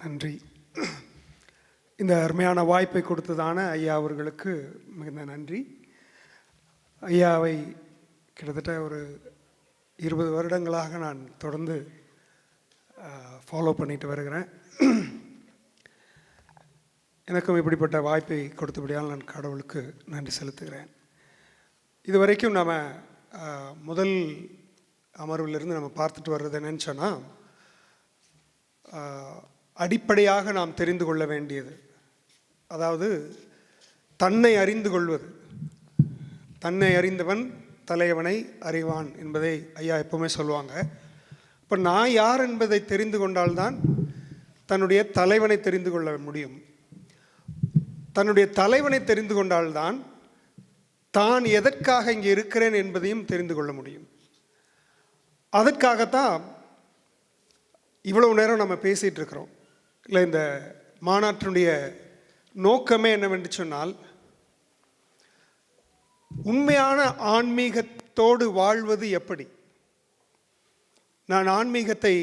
நன்றி. இந்த அருமையான வாய்ப்பை கொடுத்ததான ஐயா அவர்களுக்கு மிகுந்த நன்றி. ஐயாவை கிட்டத்தட்ட ஒரு இருபது வருடங்களாக நான் தொடர்ந்து ஃபாலோ பண்ணிட்டு வருகிறேன். எனக்கும் இப்படிப்பட்ட வாய்ப்பை கொடுத்தபடியால் நான் கடவுளுக்கு நன்றி செலுத்துகிறேன். இதுவரைக்கும் நம்ம அஹ், முதல் அமர்விலிருந்து நம்ம பார்த்துட்டு வர்றது என்னன்னு சொன்னால் அடிப்படையாக நாம் தெரிந்து கொள்ள வேண்டியது. அதாவது தன்னை அறிந்து கொள்வது. தன்னை அறிந்தவன் தலைவனை அறிவான் என்பதை ஐயா எப்பவுமே சொல்லுவாங்க. இப்போ நான் யார் என்பதை தெரிந்து கொண்டால்தான் தன்னுடைய தலைவனை தெரிந்து கொள்ள முடியும். தன்னுடைய தலைவனை தெரிந்து கொண்டால்தான் தான் எதற்காக இங்கே இருக்கிறேன் என்பதையும் தெரிந்து கொள்ள முடியும். அதற்காகத்தான் இவ்வளவு நேரம் நம்ம பேசிகிட்டு இருக்கிறோம். இல்லை இந்த மாநாட்டினுடைய நோக்கமே என்னவென்று சொன்னால் உண்மையான ஆன்மீகத்தோடு வாழ்வது எப்படி? நான் ஆன்மீகத்தை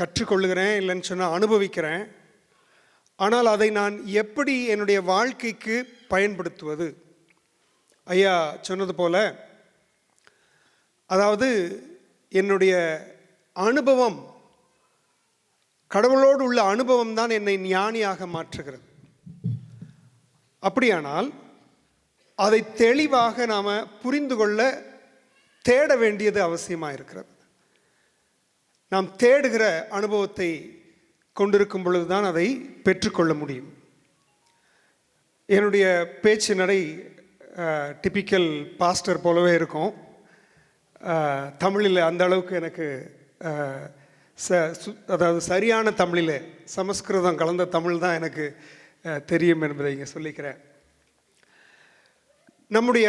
கற்றுக்கொள்கிறேன் இல்லைன்னு சொன்னால் அனுபவிக்கிறேன். ஆனால் அதை நான் எப்படி என்னுடைய வாழ்க்கைக்கு பயன்படுத்துவது? ஐயா சொன்னது போல அதாவது என்னுடைய அனுபவம் கடவுளோடு உள்ள அனுபவம் தான் என்னை ஞானியாக மாற்றுகிறது. அப்படியானால் அதை தெளிவாக நாம் புரிந்து கொள்ள தேட வேண்டியது அவசியமாக இருக்கிறது. நாம் தேடுகிற அனுபவத்தை கொண்டிருக்கும் பொழுது தான் அதை பெற்றுக்கொள்ள முடியும். என்னுடைய பேச்சு நடை டிப்பிக்கல் பாஸ்டர் போலவே இருக்கும். தமிழில் அந்த அளவுக்கு எனக்கு ச சு- அதாவது சரியான தமிழில் சமஸ்கிருதம் கலந்த தமிழ் தான் எனக்கு தெரியும் என்பதை இங்கே சொல்லிக்கிறேன். நம்முடைய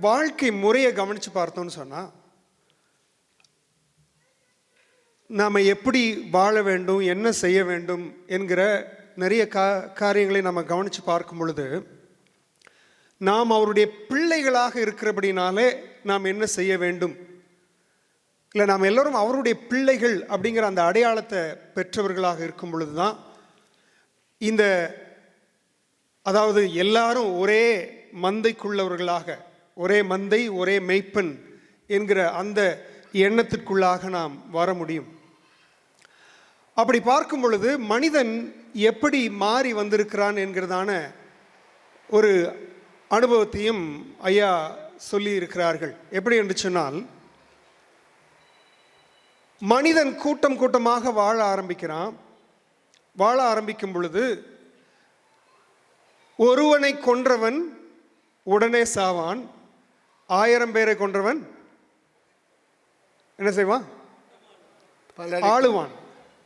வாழ்க்கை முறையை கவனித்து பார்த்தோம்னு சொன்னால் நாம் எப்படி வாழ வேண்டும் என்ன செய்ய வேண்டும் என்கிற நிறைய கா காரியங்களை நம்ம கவனித்து பார்க்கும் பொழுது நாம் அவருடைய பிள்ளைகளாக இருக்கிறபடினாலே நாம் என்ன செய்ய வேண்டும் இல்லை நாம் எல்லோரும் அவருடைய பிள்ளைகள் அப்படிங்கிற அந்த அடையாளத்தை பெற்றவர்களாக இருக்கும் பொழுது தான் இந்த அதாவது எல்லாரும் ஒரே மந்தைக்குள்ளவர்களாக ஒரே மந்தை ஒரே மெய்ப்பன் என்கிற அந்த எண்ணத்திற்குள்ளாக நாம் வர முடியும். அப்படி பார்க்கும் பொழுது மனிதன் எப்படி மாறி வந்திருக்கிறான் என்கிறதான ஒரு அனுபவத்தையும் ஐயா சொல்லி இருக்கிறார்கள் எப்படி என்று சொன்னால் மனிதன் கூட்டம் கூட்டமாக வாழ ஆரம்பிக்கிறான். வாழ ஆரம்பிக்கும் பொழுது ஒருவனை கொன்றவன் உடனே சாவான். ஆயிரம் பேரை கொன்றவன் என்ன செய்வான்? பலரை ஆளுவான்.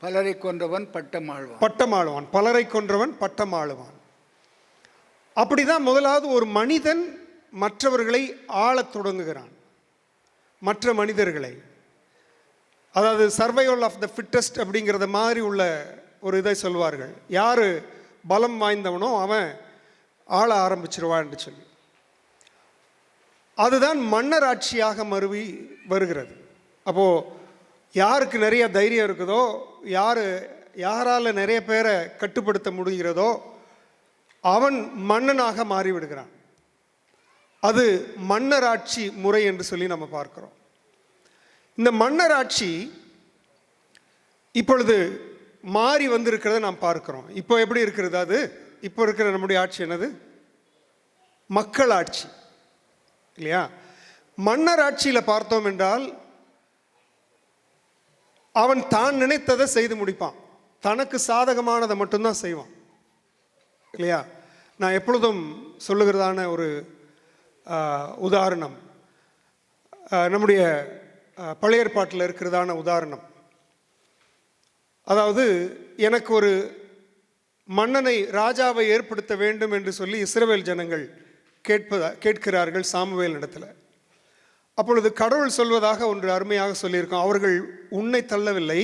பலரை கொன்றவன் பட்டம் ஆழ்வான் பட்டம் ஆளுவான். பலரை கொன்றவன் பட்டம் ஆளுவான். அப்படிதான் முதலாவது ஒரு மனிதன் மற்றவர்களை ஆளத் தொடங்குகிறான். மற்ற மனிதர்களை. அதாவது சர்வைவல் ஆஃப் த ஃபிட்டஸ்ட் அப்படிங்கிறத மாதிரி உள்ள ஒரு இதை சொல்வார்கள். யார் பலம் வாய்ந்தவனோ அவன் ஆள ஆரம்பிச்சிருவான்னு சொல்லி. அதுதான் மன்னர் ஆட்சியாக மருவி வருகிறது. அப்போது யாருக்கு நிறைய தைரியம் இருக்குதோ யார் யாரால் நிறைய பேரை கட்டுப்படுத்த முடிகிறதோ அவன் மன்னனாக மாறிவிடுகிறான். அது மன்னராட்சி முறை என்று சொல்லி நம்ம பார்க்குறோம். இந்த மன்னராட்சி இப்பொழுது மாறி வந்திருக்கிறத நாம் பார்க்கிறோம். இப்போ எப்படி இருக்கிறது அது? இப்போ இருக்கிற நம்முடைய ஆட்சி என்னது? மக்கள் ஆட்சி இல்லையா? மன்னர் ஆட்சியில் பார்த்தோம் என்றால் அவன் தான் நினைத்ததை செய்து முடிப்பான். தனக்கு சாதகமானதை மட்டும்தான் செய்வான். இல்லையா? நான் எப்பொழுதும் சொல்லுகிறதான ஒரு உதாரணம். நம்முடைய பழைய ஏற்பாட்டில் இருக்கிறதான உதாரணம். அதாவது எனக்கு ஒரு மன்னனை ராஜாவை ஏற்படுத்த வேண்டும் என்று சொல்லி இஸ்ரவேல் ஜனங்கள் கேட்பதா கேட்கிறார்கள் சாமுவேல் இடத்துல. அப்பொழுது கடவுள் சொல்வதாக ஒன்று அருமையாக சொல்லியிருக்கோம். அவர்கள் உன்னை தள்ளவில்லை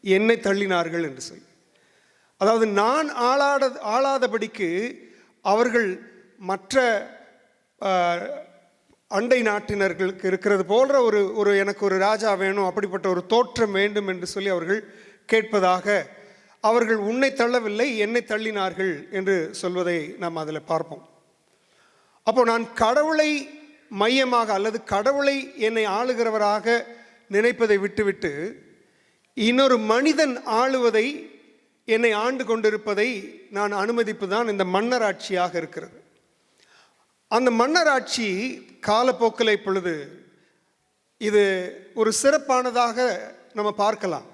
என்னை தள்ளினார்கள் என்று சொல்லி. அதாவது நான் ஆளாட ஆளாதபடிக்கு அவர்கள் மற்ற அண்டை நாட்டினர்களுக்கு இருக்கிறது போன்ற ஒரு ஒரு எனக்கு ஒரு ராஜா வேணும் அப்படிப்பட்ட ஒரு தோற்றம் வேண்டும் என்று சொல்லி அவர்கள் கேட்பதாக அவர்கள் உன்னை தள்ளவில்லை என்னை தள்ளினார்கள் என்று சொல்வதை நாம் அதில் பார்ப்போம். அப்போ நான் கடவுளை மையமாக அல்லது கடவுளை என்னை ஆளுகிறவராக நினைப்பதை விட்டுவிட்டு இன்னொரு மனிதன் ஆளுவதை என்னை ஆண்டு கொண்டிருப்பதை நான் அனுமதிப்பு தான் இந்த மன்னராட்சியாக இருக்கிறது. அந்த மன்னராட்சி காலப்போக்கில் இப்பொழுது இது ஒரு சிறப்பானதாக நம்ம பார்க்கலாம்.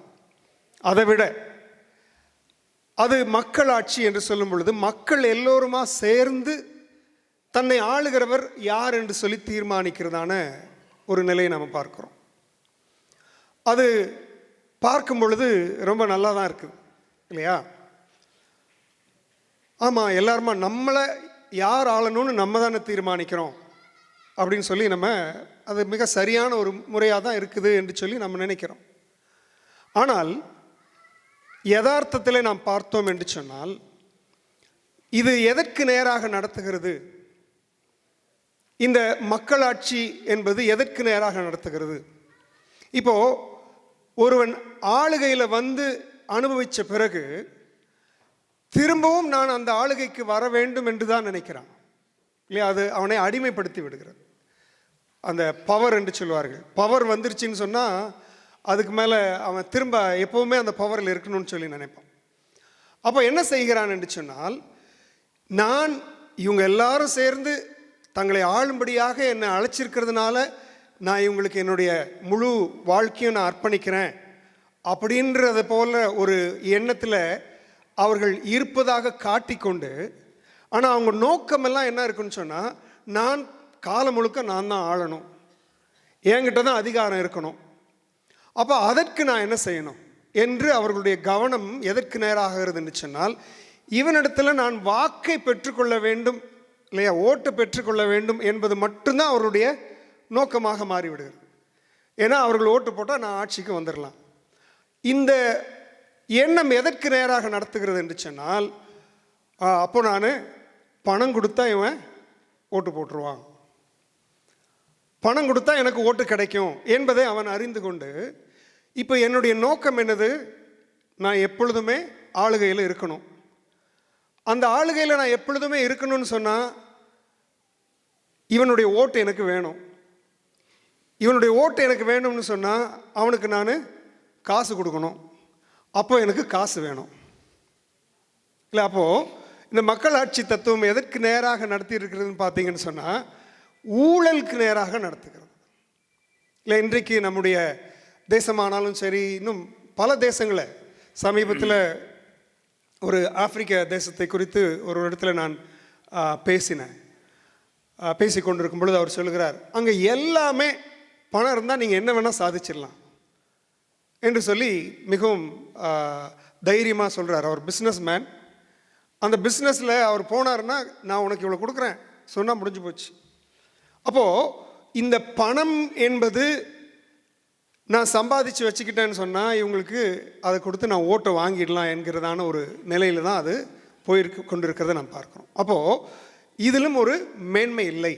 அதை விட அது மக்களாட்சி என்று சொல்லும் பொழுது மக்கள் எல்லோருமா சேர்ந்து தன்னை ஆளுகிறவர் யார் என்று சொல்லி தீர்மானிக்கிறதான ஒரு நிலையை நம்ம பார்க்குறோம். அது பார்க்கும் பொழுது ரொம்ப நல்லா தான் இருக்குது இல்லையா? ஆமாம் எல்லாருமா நம்மளை யார் ஆளணும்னு நம்ம தானே தீர்மானிக்கிறோம் அப்படின்னு சொல்லி நம்ம அது மிக சரியான ஒரு முறையாக தான் இருக்குது என்று சொல்லி நம்ம நினைக்கிறோம். ஆனால் யதார்த்தத்தில் நாம் பார்த்தோம் என்று சொன்னால் இது எதற்கு நேராக நடத்துகிறது? இந்த மக்களாட்சி என்பது எதற்கு நேராக நடத்துகிறது? இப்போது ஒருவன் ஆளுகையில் வந்து அனுபவித்த பிறகு திரும்பவும் நான் அந்த ஆளுகைக்கு வர வேண்டும் என்று தான் நினைக்கிறான். இல்லையா? அது அவனை அடிமைப்படுத்தி விடுகிறது. அந்த பவர் என்று சொல்வார்கள். பவர் வந்துருச்சுன்னு சொன்னால் அதுக்கு மேலே அவன் திரும்ப எப்போவுமே அந்த பவரில் இருக்கணும்னு சொல்லி நினைப்பான். அப்போ என்ன செய்கிறான் என்று சொன்னால் நான் இவங்க எல்லாரும் சேர்ந்து தங்களை ஆளும்படியாக என்னை அழைச்சிருக்கிறதுனால நான் இவங்களுக்கு என்னுடைய முழு வாழ்க்கையும் நான் அர்ப்பணிக்கிறேன் அப்படின்றத போல ஒரு எண்ணத்தில் அவர்கள் இருப்பதாக காட்டிக்கொண்டு ஆனால் அவங்க நோக்கமெல்லாம் என்ன இருக்குன்னு சொன்னால் நான் காலம் முழுக்க நான் தான் ஆளணும். என்கிட்ட தான் அதிகாரம் இருக்கணும். அப்போ அதற்கு நான் என்ன செய்யணும்? என்று அவர்களுடைய கவனம் எதற்கு நேராகிறதுன்னு சொன்னால் இவனிடத்தில் நான் வாக்கை பெற்றுக்கொள்ள வேண்டும் இல்லையா ஓட்டு பெற்றுக்கொள்ள வேண்டும் என்பது மட்டும்தான் அவருடைய நோக்கமாக மாறிவிடுகிறது. ஏன்னா அவர்கள் ஓட்டு போட்டால் நான் ஆட்சிக்கு வந்துடலாம் இந்த எண்ணம் எதற்கு நேராக நடத்துகிறது என்று சொன்னால் அப்போ நான் பணம் கொடுத்தா இவன் ஓட்டு போட்டுருவான். பணம் கொடுத்தா எனக்கு ஓட்டு கிடைக்கும் என்பதை அவன் அறிந்து கொண்டு இப்போ என்னுடைய நோக்கம் என்னது? நான் எப்பொழுதுமே ஆளுகையில் இருக்கணும். அந்த ஆளுகையில் நான் எப்பொழுதுமே இருக்கணும்னு சொன்னால் இவனுடைய ஓட்டு எனக்கு வேணும். இவனுடைய ஓட்டு எனக்கு வேணும்னு சொன்னால் அவனுக்கு நான் காசு கொடுக்கணும். அப்போ எனக்கு காசு வேணும். இல்லை அப்போது இந்த மக்களாட்சி தத்துவம் எதற்கு நேராக நடத்தி இருக்கிறதுன்னு பார்த்தீங்கன்னு சொன்னால் ஊழலுக்கு நேராக நடத்துகிறது. இல்லை இன்றைக்கு நம்முடைய தேசமானாலும் சரி இன்னும் பல தேசங்களை சமீபத்தில் ஒரு ஆப்பிரிக்க தேசத்தை குறித்து ஒரு இடத்துல நான் பேசினேன். பேசி கொண்டிருக்கும் பொழுது அவர் சொல்லுகிறார் அங்கே எல்லாமே பணம் இருந்தால் நீங்கள் என்ன வேணால் சாதிச்சிடலாம். என்று சொல்லி மிகவும் தைரியமாக சொல்கிறார் அவர் பிஸ்னஸ் மேன் அந்த பிஸ்னஸில் அவர் போனாருன்னா நான் உனக்கு இவ்வளோ கொடுக்குறேன். சொன்னால் முடிஞ்சு போச்சு. அப்போது இந்த பணம் என்பது நான் சம்பாதிச்சு வச்சுக்கிட்டேன்னு சொன்னால் இவங்களுக்கு அதை கொடுத்து நான் ஓட்டை வாங்கிடலாம் என்கிறதான ஒரு நிலையில் தான் அது போயிருக்கு கொண்டிருக்கிறத நாம் பார்க்குறோம். அப்போது இதிலும் ஒரு மேன்மை இல்லை.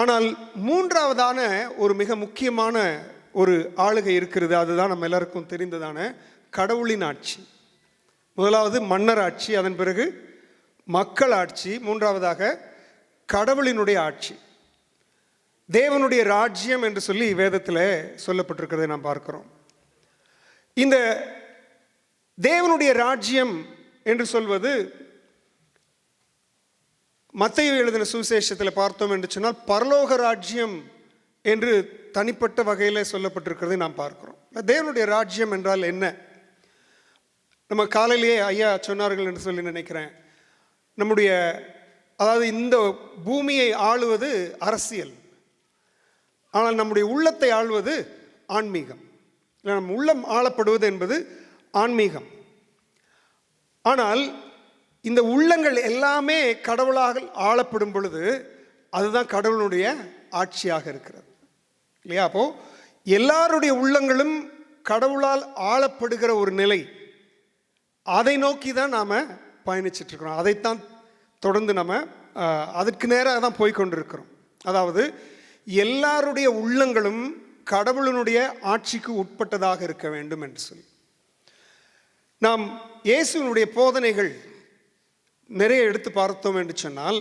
ஆனால் மூன்றாவதான ஒரு மிக முக்கியமான ஒரு ஆளுகை இருக்கிறது அதுதான் நம்ம எல்லாருக்கும் தெரிந்ததான கடவுளின் ஆட்சி. முதலாவது மன்னர் ஆட்சி அதன் பிறகு மக்கள் ஆட்சி மூன்றாவதாக கடவுளினுடைய ஆட்சி. தேவனுடைய ராஜ்யம் என்று சொல்லி வேதத்தில் சொல்லப்பட்டிருக்கிறதை நாம் பார்க்கிறோம். இந்த தேவனுடைய ராஜ்யம் என்று சொல்வது மத்தையு எழுதின சுவிசேஷத்தில் பார்த்தோம் என்று சொன்னால் பரலோக ராஜ்யம் என்று தனிப்பட்ட வகையில் சொல்லப்பட்டிருக்கிறதை நாம் பார்க்கிறோம். தேவனுடைய ராஜ்யம் என்றால் என்ன? நம்ம காலையிலேயே ஐயா சொன்னார்கள் என்று சொல்லி நினைக்கிறேன். நம்முடைய அதாவது இந்த பூமியை ஆளுவது அரசியல். ஆனால் நம்முடைய உள்ளத்தை ஆள்வது ஆன்மீகம். இல்லை நம் உள்ளம் ஆளப்படுவது என்பது ஆன்மீகம். ஆனால் இந்த உள்ளங்கள் எல்லாமே கடவுளாக ஆளப்படும் பொழுது அதுதான் கடவுளுடைய ஆட்சியாக இருக்கிறது. இல்லையா? அப்போது எல்லாருடைய உள்ளங்களும் கடவுளால் ஆளப்படுகிற ஒரு நிலை. அதை நோக்கி தான் நாம் பயணிச்சுட்டு அதைத்தான் தொடர்ந்து நம்ம அதுக்கு நேராக தான் போய்கொண்டிருக்கிறோம் அதாவது எல்லாருடைய உள்ளங்களும் கடவுளினுடைய ஆட்சிக்கு உட்பட்டதாக இருக்க வேண்டும் என்று சொல்லி. நாம் இயேசுவினுடைய போதனைகள் நிறைய எடுத்து பார்த்தோம் என்று சொன்னால்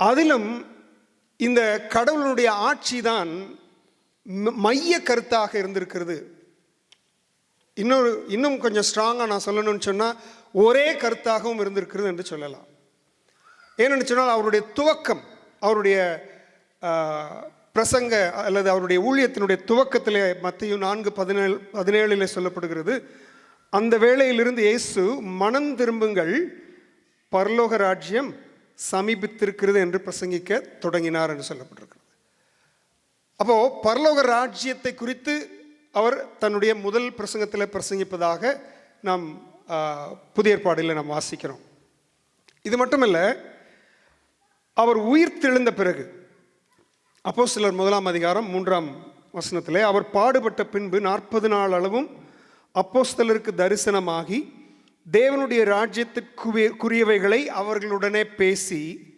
அதிலும் இந்த கடவுளுடைய ஆட்சி தான் மைய கருத்தாக இருந்திருக்கிறது. இன்னொரு இன்னும் கொஞ்சம் ஸ்ட்ராங்காக நான் சொல்லணும்னு சொன்னால் ஒரே கருத்தாகவும் இருந்திருக்கிறது என்று சொல்லலாம். ஏனென்று சொன்னால் அவருடைய துவக்கம் அவருடைய பிரசங்க அல்லது அவருடைய ஊழியத்தினுடைய துவக்கத்திலே மத்தியும் நான்கு பதினேழு பதினேழில் சொல்லப்படுகிறது. அந்த வேளையிலிருந்து இயேசு மனம் திரும்புங்கள் பரலோக ராஜ்யம் சமீபித்திருக்கிறது என்று பிரசங்கிக்க தொடங்கினார் என்று சொல்லப்பட்டிருக்கிறது. அப்போது பரலோக ராஜ்யத்தை குறித்து அவர் தன்னுடைய முதல் பிரசங்கத்தில் பிரசங்கிப்பதாக நாம் புதிய ஏற்பாடில் நாம் வாசிக்கிறோம். இது மட்டுமல்ல அவர் உயிர் தெழுந்த பிறகு அப்போ சிலர் முதலாம் அதிகாரம் மூன்றாம் வசனத்தில் அவர் பாடுபட்ட பின்பு நாற்பது நாள் அளவும் அப்போஸ்தலருக்கு தரிசனமாகி தேவனுடைய ராஜ்யத்திற்குரியவைகளை அவர்களுடனே பேசி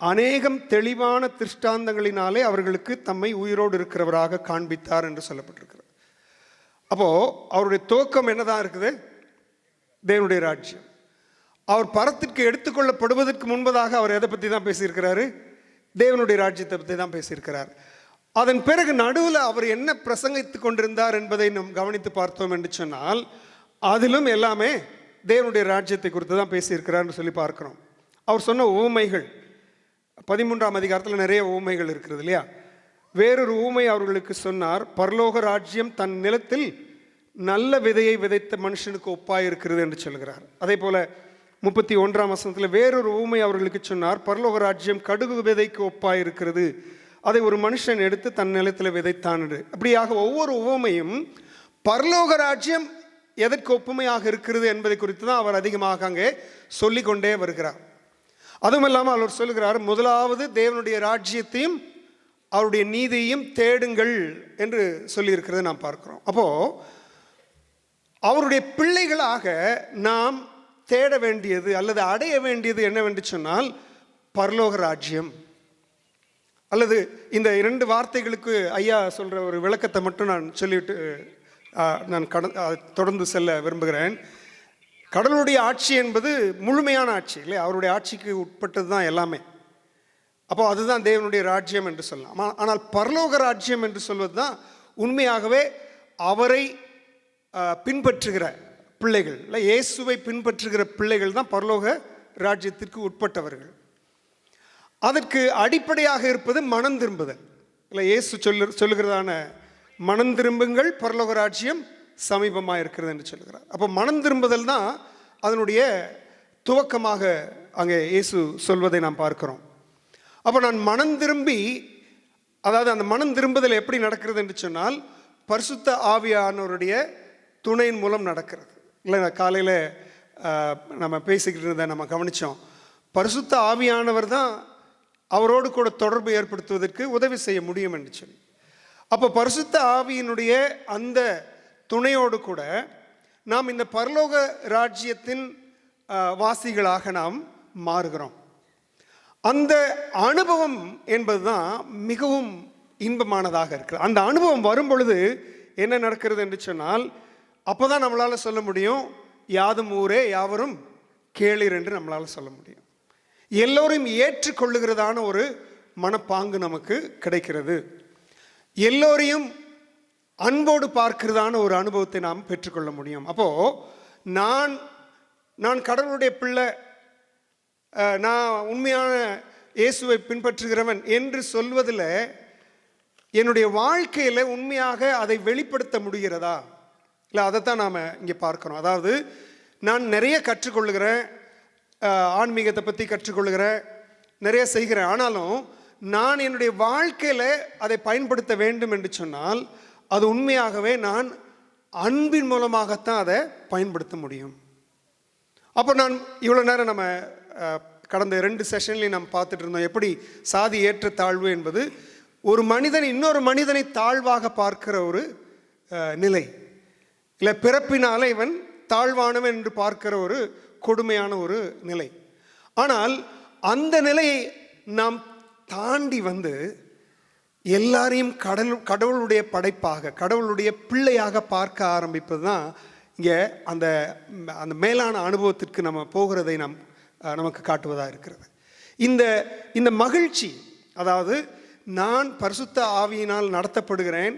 அநேகம் தெளிவான திருஷ்டாந்தங்களினாலே அவர்களுக்கு தம்மை உயிரோடு இருக்கிறவராக காண்பித்தார் என்று சொல்லப்பட்டிருக்கிறது. அப்போது அவருடைய துவக்கம் என்னதான் இருக்குது? தேவனுடைய ராஜ்யம். அவர் பரத்திற்கு எடுத்துக்கொள்ளப்படுவதற்கு முன்பதாக அவர் எதை பற்றி தான் பேசியிருக்கிறாரு? தேவனுடைய ராஜ்யத்தை பற்றி தான் பேசியிருக்கிறார். அதன் பிறகு நடுவில் அவர் என்ன பிரசங்கித்து கொண்டிருந்தார் என்பதை நாம் கவனித்து பார்த்தோம் என்று சொன்னால் அதிலும் எல்லாமே தேவனுடைய ராஜ்யத்தை குறித்து தான் பேசியிருக்கிறார்னு சொல்லி பார்க்கிறோம். அவர் சொன்ன ஊமைகள் பதிமூன்றாம் அதிகாரத்தில் நிறைய ஊமைகள் இருக்கிறது இல்லையா? வேறொரு ஊமை அவர்களுக்கு சொன்னார் பரலோக ராஜ்யம் தன் நிலத்தில் நல்ல விதையை விதைத்த மனுஷனுக்கு ஒப்பாய் இருக்கிறது என்று சொல்கிறார் அதே போல முப்பத்தி ஒன்றாம் வசனத்தில் வேறொரு ஊமை அவர்களுக்கு சொன்னார் பரலோக ராஜ்யம் கடுகு விதைக்கு ஒப்பாய் இருக்கிறது. அதை ஒரு மனுஷன் எடுத்து தன் நிலத்தில் விதைத்தான் என்று. அப்படியாக ஒவ்வொரு உவமையும் பரலோக ராஜ்யம் எதற்கு ஒப்புமையாக இருக்கிறது என்பதை குறித்து தான் அவர் அதிகமாக அங்கே சொல்லிக்கொண்டே வருகிறார். அதுவும் இல்லாமல் அவர் சொல்லுகிறார் முதலாவது தேவனுடைய ராஜ்யத்தையும் அவருடைய நீதியையும் தேடுங்கள் என்று சொல்லியிருக்கிறதை நாம் பார்க்குறோம். அப்போது அவருடைய பிள்ளைகளாக நாம் தேட வேண்டியது அல்லது அடைய வேண்டியது என்னவென்று சொன்னால் பரலோக ராஜ்யம். அல்லது இந்த இரண்டு வார்த்தைகளுக்கு ஐயா சொல்கிற ஒரு விளக்கத்தை மட்டும் நான் சொல்லிவிட்டு நான் கட தொடர்ந்து செல்ல விரும்புகிறேன். கடவுளுடைய ஆட்சி என்பது முழுமையான ஆட்சி இல்லை அவருடைய ஆட்சிக்கு உட்பட்டது தான் எல்லாமே. அப்போ அதுதான் தேவனுடைய ராஜ்யம் என்று சொல்லலாம். ஆனால் பரலோக ராஜ்யம் என்று சொல்வது தான் உண்மையாகவே அவரை பின்பற்றுகிற பிள்ளைகள் இல்லை இயேசுவை பின்பற்றுகிற பிள்ளைகள் தான் பரலோக ராஜ்யத்திற்கு உட்பட்டவர்கள். அதற்கு அடிப்படையாக இருப்பது மனம் திரும்புதல் இல்லை இயேசு சொல்லு சொல்லுகிறதான மனம் திரும்புங்கள் பரலோக ராஜ்யம் சமீபமாக இருக்கிறது என்று சொல்கிறார் அப்போ மனம் திரும்புதல் தான் அதனுடைய துவக்கமாக அங்கே இயேசு சொல்வதை நாம் பார்க்கிறோம். அப்போ நான் மனம் திரும்பி அதாவது அந்த மனம் திரும்புதல் எப்படி நடக்கிறது என்று சொன்னால் பரிசுத்த ஆவியானவருடைய துணையின் மூலம் நடக்கிறது. இல்லை நான் காலையில் நம்ம பேசிக்கிட்டு இருந்த நம்ம கவனித்தோம் பரிசுத்த ஆவியானவர் தான் அவரோடு கூட தொடர்பு ஏற்படுத்துவதற்கு உதவி செய்ய முடியும் என்று சொல்லி. அப்போ பரிசுத்த ஆவியினுடைய அந்த துணையோடு கூட நாம் இந்த பரலோக ராஜ்யத்தின் வாசிகளாக நாம் மாறுகிறோம். அந்த அனுபவம் என்பதுதான் மிகவும் இன்பமானதாக இருக்குது அந்த அனுபவம் வரும் பொழுது என்ன நடக்கிறது என்று சொன்னால் அப்பதான் நம்மளால சொல்ல முடியும் யாதும் ஊரே யாவரும் கேளீர் என்று நம்மளால் சொல்ல முடியும். எல்லோரையும் ஏற்றுக்கொள்ளுகிறதான ஒரு மனப்பாங்கு நமக்கு கிடைக்கிறது. எல்லோரையும் அன்போடு பார்க்கிறதான ஒரு அனுபவத்தை நாம் பெற்றுக்கொள்ள முடியும். அப்போது நான் நான் கடவுளுடைய பிள்ளை நான் உண்மையான இயேசுவை பின்பற்றுகிறவன் என்று சொல்வதில் என்னுடைய வாழ்க்கையில் உண்மையாக அதை வெளிப்படுத்த முடிகிறதா? இல்லை அதைத்தான் நாம் இங்கே பார்க்குறோம் அதாவது நான் நிறைய கற்றுக்கொள்கிறேன் ஆன்மீகத்தை பற்றி கற்றுக்கொள்கிறேன் நிறைய செய்கிறேன். ஆனாலும் நான் என்னுடைய வாழ்க்கையில் அதை பயன்படுத்த வேண்டும் என்று சொன்னால் அது உண்மையாகவே நான் அன்பின் மூலமாகத்தான் அதை பயன்படுத்த முடியும். அப்போ நான் இவ்வளோ நேரம் நம்ம கடந்த ரெண்டு செஷன்லேயும் நம்ம பார்த்துட்டு இருந்தோம் எப்படி சாதி ஏற்ற தாழ்வு என்பது ஒரு மனிதன் இன்னொரு மனிதனை தாழ்வாக பார்க்கிற ஒரு நிலை. இல்லை பிறப்பினால இவன் தாழ்வானவன் என்று பார்க்கிற ஒரு கொடுமையான ஒரு நிலை. ஆனால் அந்த நிலையை நாம் தாண்டி வந்து எல்லாரையும் கடல் கடவுளுடைய படைப்பாக கடவுளுடைய பிள்ளையாக பார்க்க ஆரம்பிப்பது தான் இங்கே அந்த அந்த மேலான அனுபவத்திற்கு நம்ம போகிறதை நாம் நமக்கு காட்டுவதாக இருக்கிறது. இந்த இந்த மகிழ்ச்சி அதாவது நான் பரிசுத்த ஆவியினால் நடத்தப்படுகிறேன்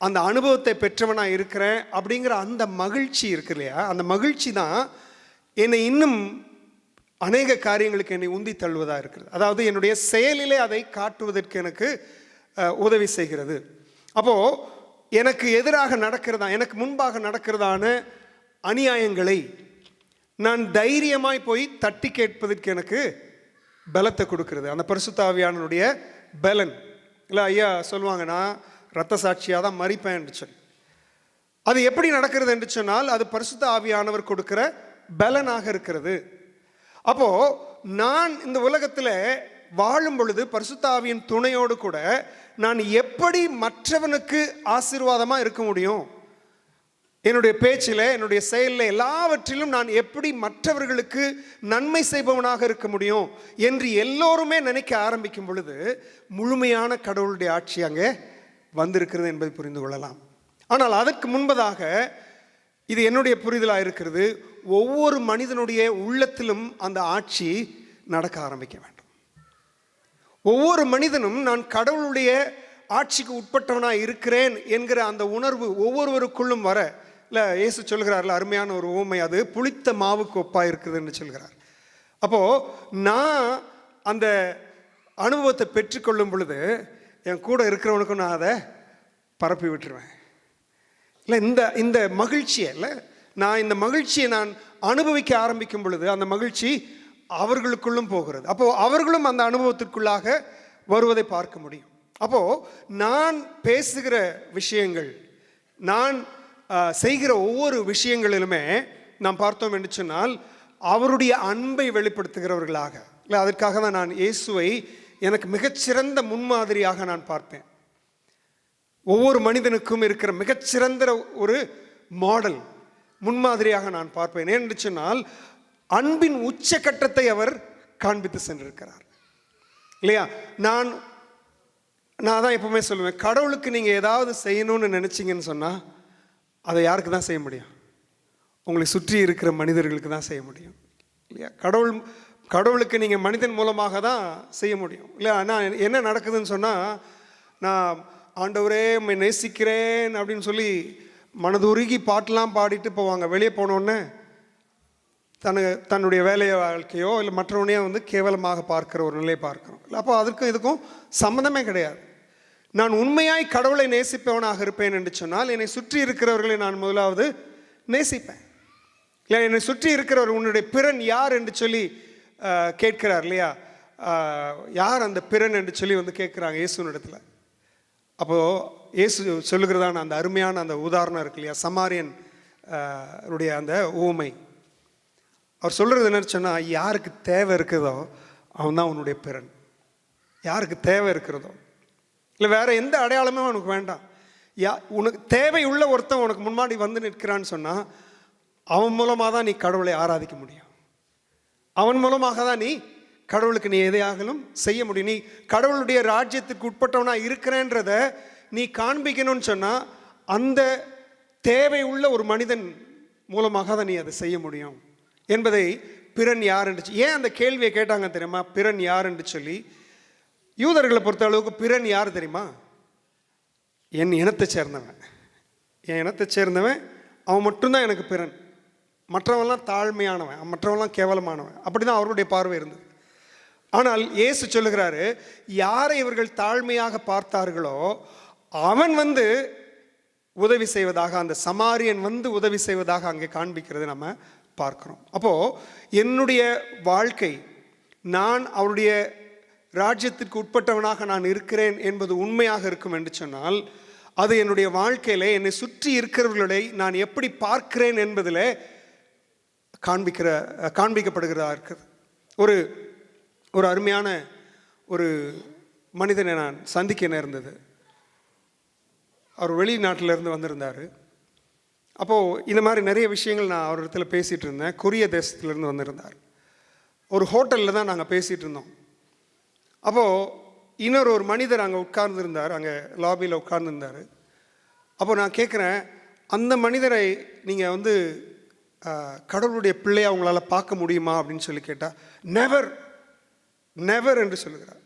அந்த அனுபவத்தை பெற்றவனாக இருக்கிறேன் அப்படிங்கிற அந்த மகிழ்ச்சி இருக்கு இல்லையா? அந்த மகிழ்ச்சி தான் என்னை இன்னும் அநேக காரியங்களுக்கு என்னை உந்தி தள்ளுவதாக இருக்கிறது. அதாவது என்னுடைய செயலிலே அதை காட்டுவதற்கு எனக்கு உதவி செய்கிறது. அப்போது எனக்கு எதிராக நடக்கிறதா எனக்கு முன்பாக நடக்கிறதான அநியாயங்களை நான் தைரியமாய் போய் தட்டி கேட்பதற்கு எனக்கு பலத்தை கொடுக்கறது. அந்த பரிசுத்தாவியானனுடைய பலன். இல்லை ஐயா சொல்லுவாங்க நான் ரத்த சாட்சியாக தான் மறிப்பேன் சொல்லி. அது எப்படி நடக்கிறது என்று சொன்னால் அது பரிசுத்த ஆவியானவர் கொடுக்கிற பலனாக இருக்கிறது. அப்போது நான் இந்த உலகத்தில் வாழும் பொழுது பரிசுத்தாவியின் துணையோடு கூட நான் எப்படி மற்றவனுக்கு ஆசீர்வாதமாக இருக்க முடியும்? என்னுடைய பேச்சில் என்னுடைய செயலில் எல்லாவற்றிலும் நான் எப்படி மற்றவர்களுக்கு நன்மை செய்பவனாக இருக்க முடியும் என்று எல்லோருமே நினைக்க ஆரம்பிக்கும் பொழுது முழுமையான கடவுளுடைய ஆட்சி அங்கே வந்திருக்கிறது என்பதை புரிந்து கொள்ளலாம். ஆனால் அதற்கு முன்பதாக இது என்னுடைய புரிதலாக இருக்கிறது. ஒவ்வொரு மனிதனுடைய உள்ளத்திலும் அந்த ஆட்சி நடக்க ஆரம்பிக்க வேண்டும். ஒவ்வொரு மனிதனும் நான் கடவுளுடைய ஆட்சிக்கு உட்பட்டவனாக இருக்கிறேன் என்கிற அந்த உணர்வு ஒவ்வொருவருக்குள்ளும் வர இல்லை இயேசு சொல்கிறார்ல அருமையான ஒரு ஊமை அது புளித்த மாவுக்கு ஒப்பாக இருக்குதுன்னு சொல்கிறார். அப்போது நான் அந்த அனுபவத்தை பெற்றுக்கொள்ளும் பொழுது என் கூட இருக்கிறவனுக்கும் நான் அதை பரப்பி விட்டுருவேன். இல்லை இந்த இந்த மகிழ்ச்சியை இல்லை நான் இந்த மகிழ்ச்சியை நான் அனுபவிக்க ஆரம்பிக்கும் பொழுது அந்த மகிழ்ச்சி அவர்களுக்குள்ளும் போகிறது. அப்போது அவர்களும் அந்த அனுபவத்திற்குள்ளாக வருவதை பார்க்க முடியும். அப்போது நான் பேசுகிற விஷயங்கள் நான் செய்கிற ஒவ்வொரு விஷயங்களிலுமே நாம் பார்த்தோம் என்று சொன்னால் அவருடைய அன்பை வெளிப்படுத்துகிறவர்களாக இல்லை அதற்காக தான் நான் இயேசுவை எனக்கு மிகச்சிறந்த முன்மாதிரியாக நான் பார்ப்பேன் ஒவ்வொரு மனிதனுக்கும் இருக்கிற மிகச்சிறந்த ஒரு மாடல் முன்மாதிரியாக நான் பார்ப்பேன். ஏன்னு சொன்னால் அன்பின் உச்சக்கட்டத்தை அவர் காண்பித்து சென்றிருக்கிறார். இல்லையா? நான் நான் தான் எப்பவுமே சொல்லுவேன் கடவுளுக்கு நீங்கள் ஏதாவது செய்யணும்னு நினச்சிங்கன்னு சொன்னால் அதை யாருக்கு தான் செய்ய முடியும்? உங்களை சுற்றி இருக்கிற மனிதர்களுக்கு தான் செய்ய முடியும். இல்லையா? கடவுள் கடவுளுக்கு நீங்கள் மனிதன் மூலமாக தான் செய்ய முடியும். இல்லையா? நான் என்ன நடக்குதுன்னு சொன்னால் நான் ஆண்டவரே நேசிக்கிறேன் அப்படின்னு சொல்லி மனதுருகி பாட்டெலாம் பாடிட்டு போவாங்க. வெளியே போனோடனே தனு தன்னுடைய வேலை வாழ்க்கையோ இல்லை மற்றவனையோ வந்து கேவலமாக பார்க்கிற ஒரு நிலையை பார்க்கிறோம். இல்லை அப்போ அதுக்கும் இதுக்கும் சம்மந்தமே கிடையாது. நான் உண்மையாய் கடவுளை நேசிப்பவனாக இருப்பேன் என்று சொன்னால் என்னை சுற்றி இருக்கிறவர்களை நான் முதலாவது நேசிப்பேன். இல்லை என்னை சுற்றி இருக்கிறவர் உன்னுடைய பிறன் யார் என்று சொல்லி கேட்கிறார் இல்லையா? யார் அந்த பிறன் என்று சொல்லி வந்து கேட்குறாங்க இயேசுனிடத்தில் அப்போது இயேசு சொல்லுகிறதான அந்த அருமையான அந்த உதாரணம் இருக்கு இல்லையா? சமாரியன் உடைய அந்த ஊமை. அவர் சொல்கிறது என்னன்னு சொன்னால் யாருக்கு தேவை இருக்குதோ அவன் தான் உன்னுடைய பிறன். யாருக்கு தேவை இருக்கிறதோ. இல்லை வேற எந்த அடையாளமே உனக்கு வேண்டாம். யா உனக்கு தேவை உள்ள ஒருத்தன் உனக்கு முன்னாடி வந்து நிற்கிறான்னு சொன்னால் அவன் மூலமாக தான் நீ கடவுளை ஆராதிக்க முடியும். அவன் மூலமாக தான் நீ கடவுளுக்கு நீ எதையாகலும் செய்ய முடியும். நீ கடவுளுடைய ராஜ்யத்துக்கு உட்பட்டவனாக இருக்கிறேன்றத நீ காண்பிக்கணும்னு சொன்னால் அந்த தேவை உள்ள ஒரு மனிதன் மூலமாக தான் நீ அதை செய்ய முடியும். என்பதை பிறன் யார் என்று ஏன் அந்த கேள்வியை கேட்டாங்க தெரியுமா? பிறன் யார் என்று சொல்லி. யூதர்களை பொறுத்த அளவுக்கு பிறன் யார் தெரியுமா? என் இனத்தை சேர்ந்தவன். என் இனத்தை சேர்ந்தவன் அவன் மட்டும்தான் எனக்கு பிறன். மற்றவன்லாம் தாழ்மையானவன் மற்றவன்லாம் கேவலமானவன். அப்படி தான் அவருடைய பார்வை இருந்தது. ஆனால் இயேசு சொல்லுகிறாரு யாரை இவர்கள் தாழ்மையாக பார்த்தார்களோ அவன் வந்து உதவி செய்வதாக அந்த சமாரியன் வந்து உதவி செய்வதாக அங்கே காண்பிக்கிறது நம்ம பார்க்கிறோம். அப்போது என்னுடைய வாழ்க்கை நான் அவருடைய ராஜ்யத்திற்கு உட்பட்டவனாக நான் இருக்கிறேன் என்பது உண்மையாக இருக்கும் என்று சொன்னால் அது என்னுடைய வாழ்க்கையில் என்னை சுற்றி இருக்கிறவர்களை நான் எப்படி பார்க்கிறேன் என்பதில் காண்பிக்கிற காண்பிக்கப்படுகிறதா இருக்குது. ஒரு ஒரு அருமையான ஒரு மனிதனை நான் சந்திக்க நேர்ந்தது. அவர் வெளிநாட்டிலிருந்து வந்திருந்தார். அப்போது இந்த மாதிரி நிறைய விஷயங்கள் நான் அவர் இடத்துல பேசிகிட்டு இருந்தேன். கொரிய தேசத்துலேருந்து வந்திருந்தார். ஒரு ஹோட்டலில் தான் நாங்கள் பேசிகிட்டு இருந்தோம். அப்போது இன்னொரு ஒரு மனிதர் அங்கே உட்கார்ந்துருந்தார். அங்கே லாபியில் உட்கார்ந்துருந்தார். அப்போ நான் கேட்குறேன் அந்த மனிதரை நீங்கள் வந்து கடவுளுடைய பிள்ளையை அவங்களால பார்க்க முடியுமா அப்படின்னு சொல்லி கேட்டால் நெவர் நெவர் என்று சொல்லுகிறார்.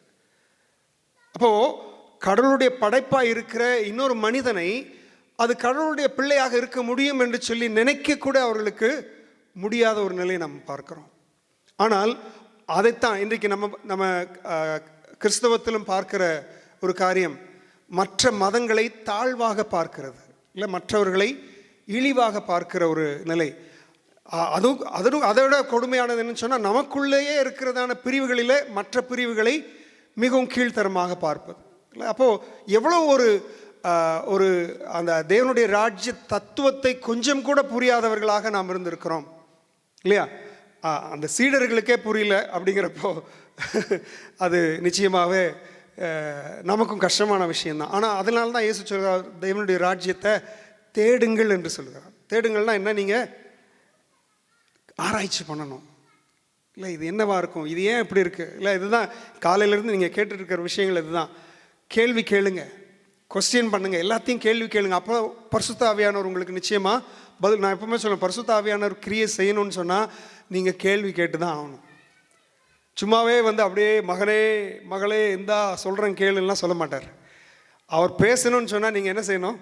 அப்போது கடவுளுடைய படைப்பாக இருக்கிற இன்னொரு மனிதனை அது கடவுளுடைய பிள்ளையாக இருக்க முடியும் என்று சொல்லி நினைக்க கூட அவர்களுக்கு முடியாத ஒரு நிலையை நம்ம பார்க்குறோம். ஆனால் அதைத்தான் இன்றைக்கு நம்ம நம்ம கிறிஸ்தவத்திலும் பார்க்கிற ஒரு காரியம் மற்ற மதங்களை தாழ்வாக பார்க்கிறது இல்லை மற்றவர்களை இழிவாக பார்க்கிற ஒரு நிலை. அதுவும் அதுவும் அதை விட கொடுமையானது என்னன்னு சொன்னால் நமக்குள்ளேயே இருக்கிறதான பிரிவுகளில் மற்ற பிரிவுகளை மிகவும் கீழ்த்தரமாக பார்ப்பது. இல்லை அப்போது எவ்வளோ ஒரு ஒரு அந்த தேவனுடைய ராஜ்ய தத்துவத்தை கொஞ்சம் கூட புரியாதவர்களாக நாம் இருந்திருக்கிறோம். இல்லையா? ஆ, அந்த சீடர்களுக்கே புரியல அப்படிங்கிறப்போ அது நிச்சயமாகவே நமக்கும் கஷ்டமான விஷயம்தான். ஆனால் அதனால தான் இயேசு சொல்கிறார் தேவனுடைய ராஜ்யத்தை தேடுங்கள் என்று சொல்கிறார் தேடுங்கள்னா என்ன? நீங்கள் ஆராய்ச்சி பண்ணணும். இல்லை இது என்னவாக இருக்கும்? இது ஏன் இப்படி இருக்குது இல்லை இதுதான் காலையிலேருந்து நீங்கள் கேட்டுட்ருக்கிற விஷயங்கள் இதுதான். கேள்வி கேளுங்கள் கொஸ்டின் பண்ணுங்கள் எல்லாத்தையும் கேள்வி கேளுங்க. அப்போ பரிசுத்த ஆவியானவர் உங்களுக்கு நிச்சயமாக பதில் நான் எப்பவுமே சொல்லுவேன் பரிசுத்த ஆவியானவர் கிரியை செய்யணும்னு சொன்னால் நீங்கள் கேள்வி கேட்டு தான் ஆகணும். சும்மாவே வந்து அப்படியே மகளே மகளே இந்தா சொல்கிறேன் கேளுலாம் சொல்ல மாட்டார். அவர் பேசணும்னு சொன்னால் நீங்கள் என்ன செய்யணும்?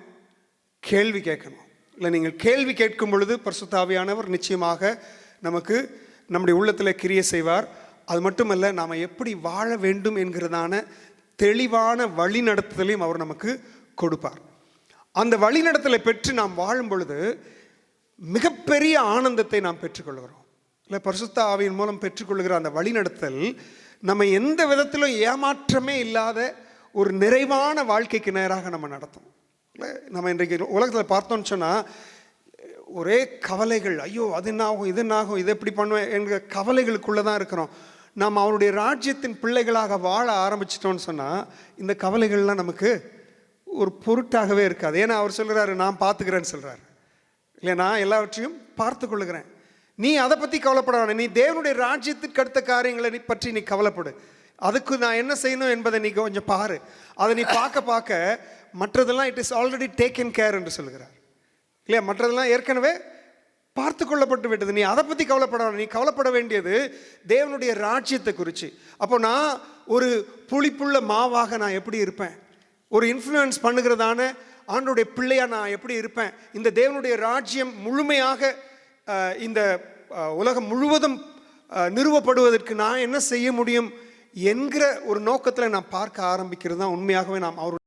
கேள்வி கேட்கணும். இல்லை நீங்கள் கேள்வி கேட்கும் பொழுது பரிசுத்தாவியானவர் நிச்சயமாக நமக்கு நம்முடைய உள்ளத்தில் கிரியை செய்வார். அது மட்டுமல்ல நாம் எப்படி வாழ வேண்டும் என்கிறதான தெளிவான வழிநடத்துதலையும் அவர் நமக்கு கொடுப்பார். அந்த வழிநடத்தலை பெற்று நாம் வாழும் பொழுது மிகப்பெரிய ஆனந்தத்தை நாம் பெற்றுக்கொள்கிறோம். இல்லை பரிசுத்த ஆவியின் மூலம் பெற்றுக்கொள்கிற அந்த வழிநடத்தல் நம்ம எந்த விதத்திலும் ஏமாற்றமே இல்லாத ஒரு நிறைவான வாழ்க்கைக்கு நேராக நம்ம நடத்தும். இல்லை நம்ம இன்றைக்கு உலகத்தில் பார்த்தோம்னு சொன்னால் ஒரே கவலைகள் ஐயோ அது என்ன ஆகும் இது என்ன ஆகும் இது எப்படி பண்ணுவேன் என்கிற கவலைகளுக்குள்ளே தான் இருக்கிறோம். நாம் அவருடைய ராஜ்யத்தின் பிள்ளைகளாக வாழ ஆரம்பிச்சிட்டோம்னு சொன்னால் இந்த கவலைகள்லாம் நமக்கு ஒரு பொருட்டாகவே இருக்காது. ஏன்னா அவர் சொல்கிறாரு நான் பார்த்துக்கிறேன்னு சொல்கிறாரு இல்லை நான் எல்லாவற்றையும் பார்த்து கொள்ளுகிறேன். நீ அதை பற்றி கவலைப்பட வேணாம். நீ தேவனுடைய ராஜ்யத்துக்கு அடுத்த காரியங்களை நீ பற்றி நீ கவலைப்படு. அதுக்கு நான் என்ன செய்யணும் என்பதை நீ கொஞ்சம் பாரு. அதை நீ பார்க்க பார்க்க மற்றதெல்லாம் it is already taken care என்று சொல்கிறார். இல்லையா மற்றதெல்லாம் ஏற்கனவே பார்த்து கொள்ளப்பட்டு விட்டது. நீ அதை பற்றி கவலைப்பட நீ கவலைப்பட வேண்டியது தேவனுடைய ராஜ்யத்தை குறித்து அப்போ நான் ஒரு புளிப்புள்ள மாவாக நான் எப்படி இருப்பேன்? ஒரு இன்ஃப்ளூயன்ஸ் பண்ணுகிறதான ஆண்டுடைய பிள்ளையாக நான் எப்படி இருப்பேன்? இந்த தேவனுடைய ராஜ்யம் முழுமையாக இந்த உலகம் முழுவதும் நிறுவப்படுவதற்கு நான் என்ன செய்ய முடியும் என்கிற ஒரு நோக்கத்தில் நான் பார்க்க ஆரம்பிக்கிறது தான் உண்மையாகவே நாம் அவருடைய